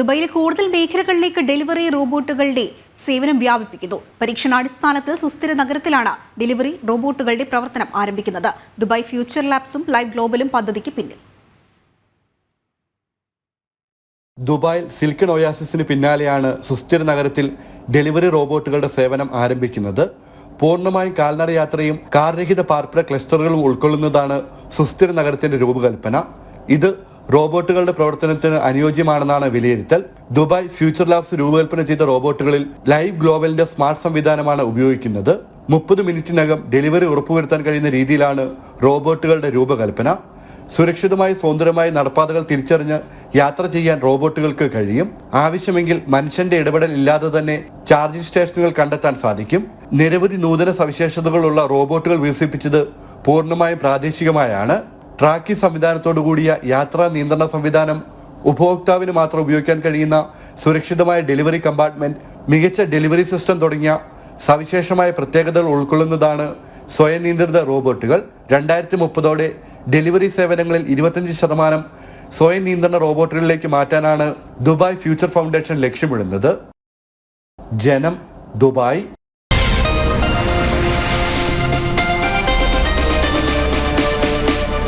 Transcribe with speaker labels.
Speaker 1: ദുബായിലെ കൂടുതൽ മേഖലകളിലേക്ക് ഡെലിവറി റോബോട്ടുകളുടെ സേവനം വ്യാപിപ്പിക്കുന്നു. പരീക്ഷണാടിസ്ഥാനത്തിൽ സുസ്ഥിര നഗരത്തിലാണ് ഡെലിവറി റോബോട്ടുകളുടെ പ്രവർത്തനം ആരംഭിക്കുന്നത്. ദുബായ് ഫ്യൂച്ചർ ലാബ്സും ലൈവ് ഗ്ലോബലും പദ്ധതിക്ക് പിന്നിൽ.
Speaker 2: ദുബായിൽ സിൽക്കൺ ഒയാസിസിന് പിന്നാലെയാണ് സുസ്ഥിര നഗരത്തിൽ ഡെലിവറി റോബോട്ടുകളുടെ സേവനം ആരംഭിക്കുന്നത്. പൂർണമായും കാൽനട യാത്രയും കാർരഹിത പാർപ്പിട ക്ലസ്റ്ററുകളും ഉൾക്കൊള്ളുന്നതാണ് സുസ്ഥിര നഗരത്തിന്റെ രൂപകൽപ്പന. ഇത് റോബോട്ടുകളുടെ പ്രവർത്തനത്തിന് അനുയോജ്യമാണെന്നാണ് വിലയിരുത്തൽ. ദുബായ് ഫ്യൂച്ചർ ലാബ്സ് രൂപകൽപ്പന ചെയ്ത റോബോട്ടുകളിൽ ലൈവ് ഗ്ലോബലിന്റെ സ്മാർട്ട് സംവിധാനമാണ് ഉപയോഗിക്കുന്നത്. മുപ്പത് മിനിറ്റിനകം ഡെലിവറി ഉറപ്പുവരുത്താൻ കഴിയുന്ന രീതിയിലാണ് റോബോട്ടുകളുടെ രൂപകൽപ്പന. സുരക്ഷിതമായി സ്വതന്ത്രമായ നടപ്പാതകൾ തിരിച്ചറിഞ്ഞ് യാത്ര ചെയ്യാൻ റോബോട്ടുകൾക്ക് കഴിയും. ആവശ്യമെങ്കിൽ മനുഷ്യന്റെ ഇടപെടൽ ഇല്ലാതെ തന്നെ ചാർജിംഗ് സ്റ്റേഷനുകൾ കണ്ടെത്താൻ സാധിക്കും. നിരവധി നൂതന സവിശേഷതകളുള്ള റോബോട്ടുകൾ വികസിപ്പിച്ചത് പൂർണമായും പ്രാദേശികമായാണ്. ട്രാക്കിംഗ് സംവിധാനത്തോടു കൂടിയ യാത്രാ നിയന്ത്രണ സംവിധാനം ഉപഭോക്താവിന് മാത്രം ഉപയോഗിക്കാൻ കഴിയുന്ന സുരക്ഷിതമായ ഡെലിവറി കമ്പാർട്ട്മെന്റ് മികച്ച ഡെലിവറി സിസ്റ്റം തുടങ്ങിയ സവിശേഷമായ പ്രത്യേകതകൾ ഉൾക്കൊള്ളുന്നതാണ് സ്വയം നിയന്ത്രിത റോബോട്ടുകൾ. രണ്ടായിരത്തി മുപ്പതോടെ ഡെലിവറി സേവനങ്ങളിൽ ഇരുപത്തഞ്ച് ശതമാനം സ്വയം നിയന്ത്രണ റോബോട്ടുകളിലേക്ക് മാറ്റാനാണ് ദുബായ് ഫ്യൂച്ചർ ഫൗണ്ടേഷൻ ലക്ഷ്യമിടുന്നത്. ജനം ദുബായ്.